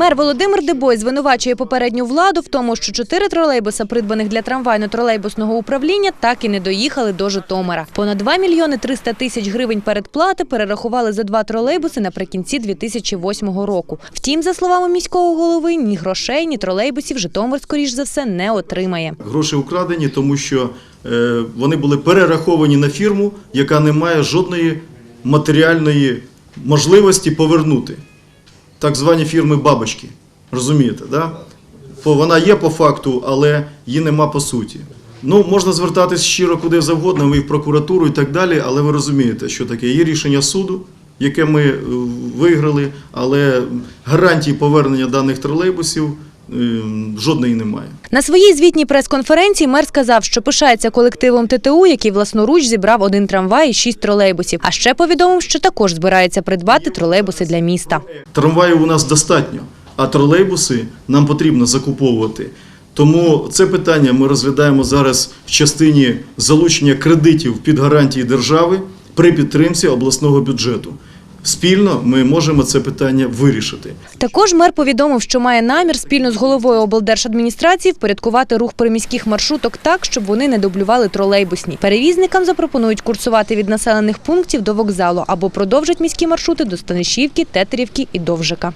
Мер Володимир Дебой звинувачує попередню владу в тому, що чотири тролейбуса, придбаних для трамвайно-тролейбусного управління, так і не доїхали до Житомира. Понад 2 мільйони 300 тисяч гривень передплати перерахували за два тролейбуси наприкінці 2008 року. Втім, за словами міського голови, ні грошей, ні тролейбусів Житомир, скоріш за все, не отримає. Гроші украдені, тому що е, вони були перераховані на фірму, яка не має жодної матеріальної можливості повернути. Так звані фірми бабочки. Розумієте, да? Вона є по факту, але її нема по суті. Ну, можна звертатись щиро куди завгодно, ми в прокуратуру і так далі, але ви розумієте, що таке. Є рішення суду, яке ми е, виграли, але гарантії повернення даних тролейбусів жодної немає. На своїй звітній прес-конференції мер сказав, що пишається колективом ТТУ, який власноруч зібрав один трамвай і шість тролейбусів. А ще повідомив, що також збирається придбати тролейбуси для міста. Трамваїв у нас достатньо, а тролейбуси нам потрібно закуповувати. Тому це питання ми розглядаємо зараз в частині залучення кредитів під гарантії держави при підтримці обласного бюджету. Спільно ми можемо це питання вирішити. Також мер повідомив, що має намір спільно з головою облдержадміністрації впорядкувати рух приміських маршруток так, щоб вони не дублювали тролейбусні. Перевізникам запропонують курсувати від населених пунктів до вокзалу або продовжать міські маршрути до Станишівки, Тетерівки і Довжика.